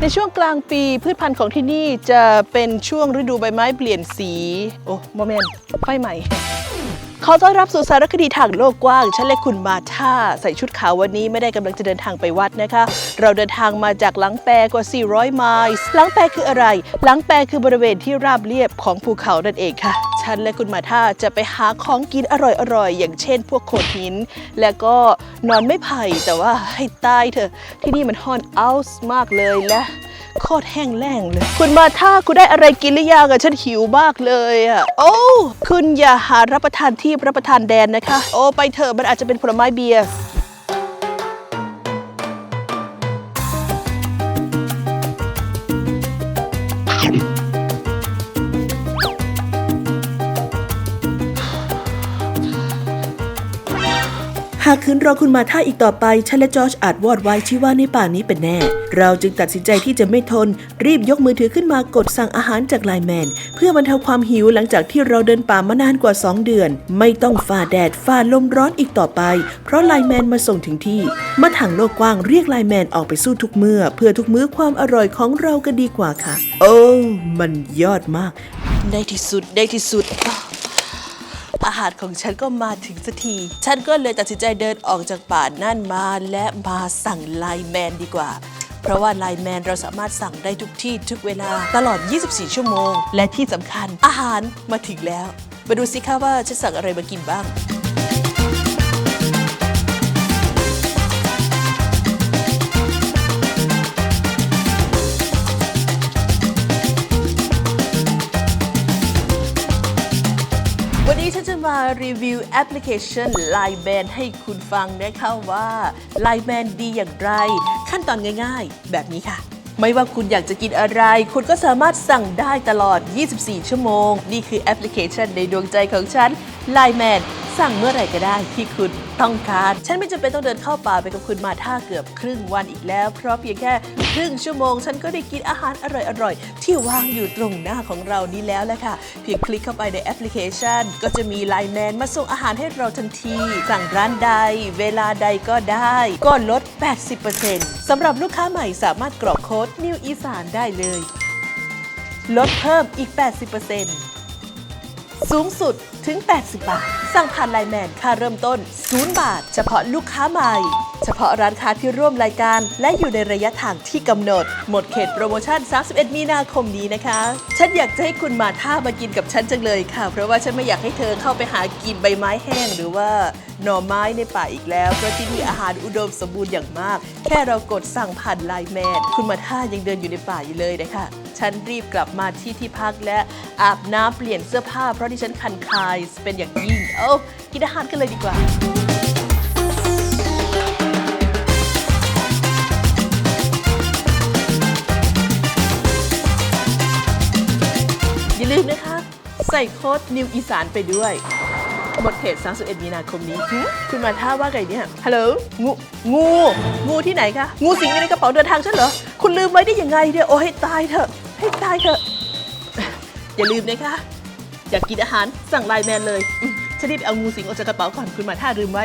ในช่วงกลางปีพืชพันธุ์ของที่นี่จะเป็นช่วงฤดูใบไม้เปลี่ยนสี โอ้โมเมนต์ไฟใหม่ ขอต้อนรับสู่สารคดีทางโลกกว้าง ฉันและคุณมาท่า ใส่ชุดขาววันนี้ไม่ได้กำลังจะเดินทางไปวัดนะคะ เราเดินทางมาจากหลังแปกว่า 400 ไมล์หลังแปคืออะไร หลังแปคือบริเวณที่ราบเรียบของภูเขานั่นเองค่ะ ฉันและคุณมาท่าจะไปหาของกินอร่อยๆ อย่างเช่น พวกโขดหิน และก็นอนไม่ไผ่แต่ว่าให้ตายเถอะ ที่นี่มันฮอนเอาส์มากเลยและ โคตรแห้งแล้งเลย คุณมาท่าคุณได้อะไรกินหรือยังอะฉันหิวมากเลยอะโอ้คุณอย่าหารับประทานที่รับประทานแดนนะคะ โอ้ไปเถอะมันอาจจะเป็นผลไม้เบียร์ หากคืนรอคุณมาท่าอีกต่อไป ฉันและจอร์จอาจวอดไว้ที่ว่าในป่านี้เป็นแน่ เราจึงตัดสินใจที่จะไม่ทน รีบยกมือถือขึ้นมากดสั่งอาหารจากไลแมน เพื่อบรรเทาความหิวหลังจากที่เราเดินป่ามานานกว่า 2 เดือน ไม่ต้องฝ่าแดดฝ่าลมร้อนอีกต่อไป เพราะไลแมนมาส่งถึงที่มาถังโลกกว้างเรียกไลแมนออกไปสู้ทุกเมื่อ เพื่อทุกมื้อความอร่อยของเราก็ดีกว่าค่ะ โอ้มันยอดมากได้ที่สุดได้ที่สุด อาหารของฉันก็มาถึงสักที ฉันก็เลยตัดสินใจเดินออกจากป่านั่นมาและมาสั่งไลน์แมนดีกว่า เพราะว่าไลน์แมนเราสามารถสั่งได้ทุกที่ทุกเวลาตลอด 24 ชั่วโมง และที่สำคัญอาหารมาถึงแล้ว มาดูสิคะว่าฉันสั่งอะไรมากินบ้าง นนี้ฉันจะมารีวิวแอปพลิเคชัน Line Man ให้คุณฟังนะคะว่า Line Man ดีอย่างไร ขั้นตอนง่ายๆ แบบนี้ค่ะ ไม่ว่าคุณอยากจะกินอะไร คุณก็สามารถสั่งได้ตลอด 24 ชั่วโมง นี่คือแอปพลิเคชันในดวงใจของฉัน Line Man สั่งเมื่อไหร่ก็ได้ที่คุณต้องการ ฉันไม่จำเป็นต้องเดินเข้าป่าไปกับคุณมาท่าเกือบครึ่งวันอีกแล้ว เพราะเพียงแค่ครึ่งชั่วโมง ฉันก็ได้กินอาหารอร่อยๆ ที่วางอยู่ตรงหน้าของเรานี้แล้วแหละค่ะ เพียงคลิกเข้าไปในแอปพลิเคชัน ก็จะมีไลน์แมนมาส่งอาหารให้เราทันที สั่งร้านใด เวลาใดก็ได้ก็ลด 80%สำหรับลูกค้าใหม่สามารถกรอกโค้ดนิวอีสานได้เลย ลดเพิ่มอีก 80% สูงสุดถึง 80 บาท สั่งผ่านไลน์แมนค่าเริ่มต้น 0 บาท เฉพาะลูกค้าใหม่ เฉพาะร้านค้าที่ร่วมรายการ และอยู่ในระยะทางที่กำหนด หมดเขตโปรโมชั่น 31 มีนาคมนี้นะคะ ฉันอยากจะให้คุณมาท่ามากินกับฉันจังเลยค่ะ เพราะว่าฉันไม่อยากให้เธอเข้าไปหากินใบไม้แห้งหรือว่าหน่อไม้ในป่าอีกแล้ว เพราะที่นี่อาหารอุดมสมบูรณ์อย่างมาก แค่เรากดสั่งผ่านไลน์แมนคุณมาท่ายังเดินอยู่ในป่าอยู่เลยนะคะฉันรีบกลับมาที่ที่พักและอาบน้ำเปลี่ยนเสื้อผ้าเพราะที่ฉันคันคายเป็นอย่างยิ่ง เอ้ากินอาหารกันเลยดีกว่า ใส่โค้ดนิวอีสานไปด้วย หมดเขต 31 มีนาคมนี้ คุณมาท่าว่าไงเนี่ย ฮัลโหล งู งู งูที่ไหนคะ งูสิงอยู่ในกระเป๋าเดินทางฉันเหรอ คุณลืมไว้ได้ยังไงเนี่ย โอ้ให้ตายเถอะ ให้ตายเถอะ อย่าลืมนะคะ อยากกินอาหารสั่งไลน์แมนเลย ฉันรีบเอางูสิงออกจากกระเป๋าก่อน คุณมาท่าลืมไว้